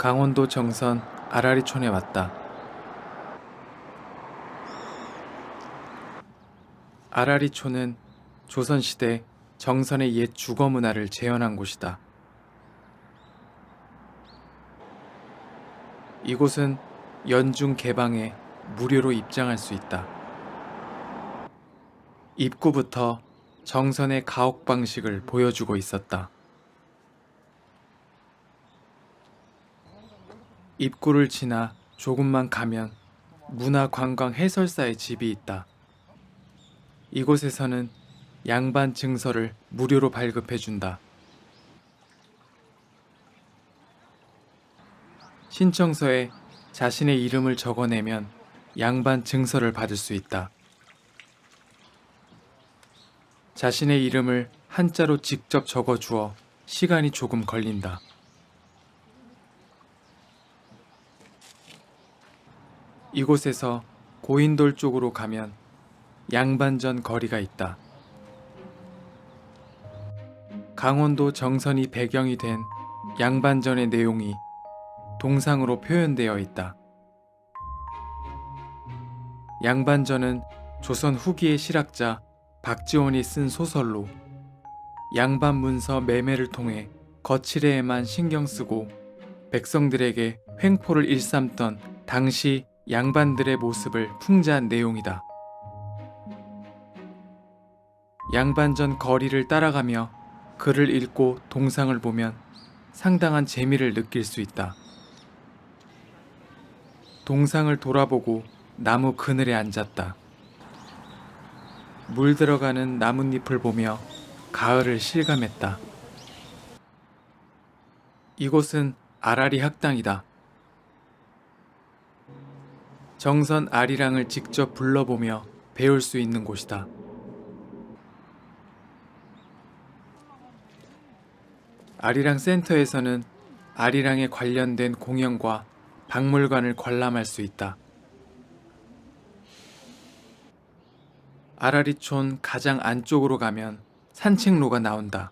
강원도 정선 아라리촌에 왔다. 아라리촌은 조선시대 정선의 옛 주거 문화를 재현한 곳이다. 이곳은 연중 개방에 무료로 입장할 수 있다. 입구부터 정선의 가옥 방식을 보여주고 있었다. 입구를 지나 조금만 가면 문화관광 해설사의 집이 있다. 이곳에서는 양반 증서를 무료로 발급해 준다. 신청서에 자신의 이름을 적어내면 양반 증서를 받을 수 있다. 자신의 이름을 한자로 직접 적어 주어 시간이 조금 걸린다. 이곳에서 고인돌 쪽으로 가면 양반전 거리가 있다. 강원도 정선이 배경이 된 양반전의 내용이 동상으로 표현되어 있다. 양반전은 조선 후기의 실학자 박지원이 쓴 소설로 양반 문서 매매를 통해 거칠애에만 신경 쓰고 백성들에게 횡포를 일삼던 당시 양반들의 모습을 풍자한 내용이다. 양반전 거리를 따라가며 글을 읽고 동상을 보면 상당한 재미를 느낄 수 있다. 동상을 돌아보고 나무 그늘에 앉았다. 물 들어가는 나뭇잎을 보며 가을을 실감했다. 이곳은 아라리 학당이다. 정선 아리랑을 직접 불러보며 배울 수 있는 곳이다. 아리랑 센터에서는 아리랑에 관련된 공연과 박물관을 관람할 수 있다. 아라리촌 가장 안쪽으로 가면 산책로가 나온다.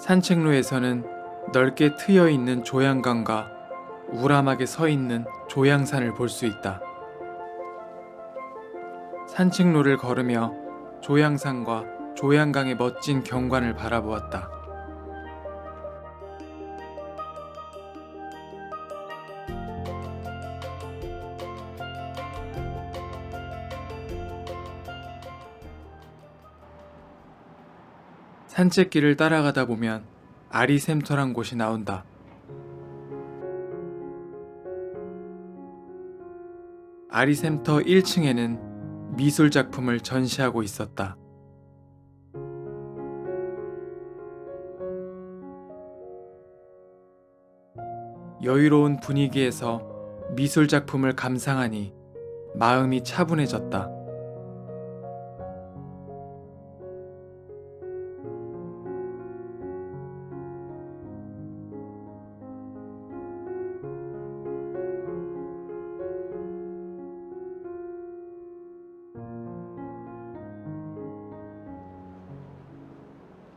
산책로에서는 넓게 트여 있는 조양강과 우람하게 서 있는 조양산을 볼 수 있다. 산책로를 걸으며 조양산과 조양강의 멋진 경관을 바라보았다. 산책길을 따라가다 보면 아리샘터란 곳이 나온다. 아리샘터 1층에는 미술 작품을 전시하고 있었다. 여유로운 분위기에서 미술 작품을 감상하니 마음이 차분해졌다.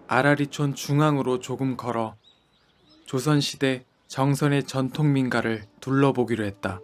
아라리촌 중앙으로 조금 걸어 조선시대 정선의 전통 민가를 둘러보기로 했다.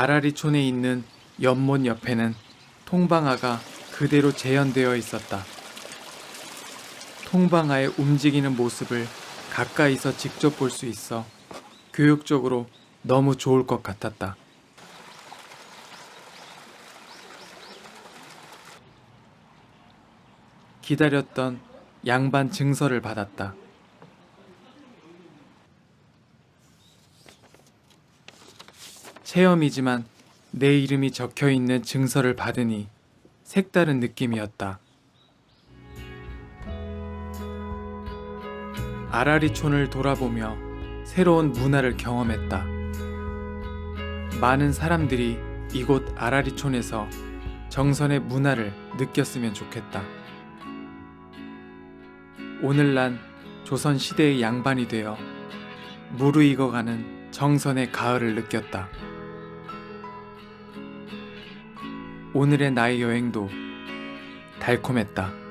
아라리촌에 있는 연못 옆에는 통방아가 그대로 재현되어 있었다. 통방아의 움직이는 모습을 가까이서 직접 볼 수 있어 교육적으로 너무 좋을 것 같았다. 기다렸던 양반 증서를 받았다. 체험이지만 내 이름이 적혀 있는 증서를 받으니 색다른 느낌이었다. 아라리촌을 돌아보며 새로운 문화를 경험했다. 많은 사람들이 이곳 아라리촌에서 정선의 문화를 느꼈으면 좋겠다. 오늘 난 조선 시대의 양반이 되어 무르익어가는 정선의 가을을 느꼈다. 오늘의 나의 여행도 달콤했다.